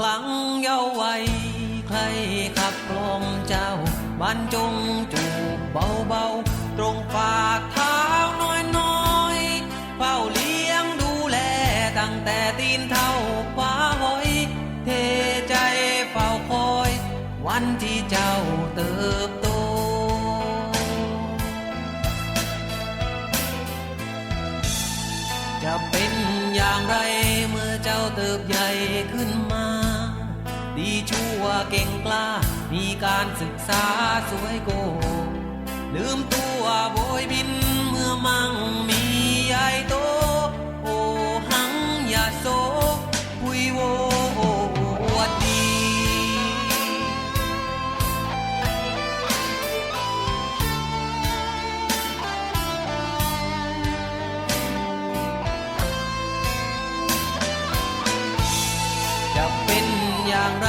พลังเยาวัยใครขับกล่อมเจ้าบรรจงจูบเบาๆ ตรงฝ่าเท้าน้อยๆเฝ้าเลี้ยงดูแลตั้งแต่ตีนเท่าขวาหอย เทใจเฝ้าคอย วันที่เจ้าเติบโตจะเป็นอย่างไรเมื่อเจ้าเติบใหญ่ขึ้น เก่งกล้า มีการศึกษาสวยโก ลืมตัวโบยบินเมื่อมั่งมีใหญ่โต โอหังอย่าโศกพุยโววดดีจะเป็นอย่างไร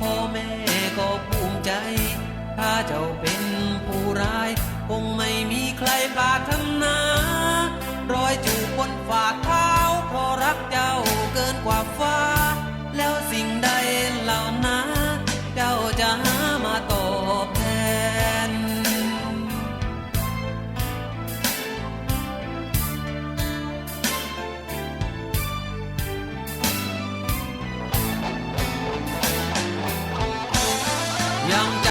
พ่อแม่ก็ภูมิใจ ถ้าเจ้าเป็นผู้ร้าย คงไม่มีใครปรารถนา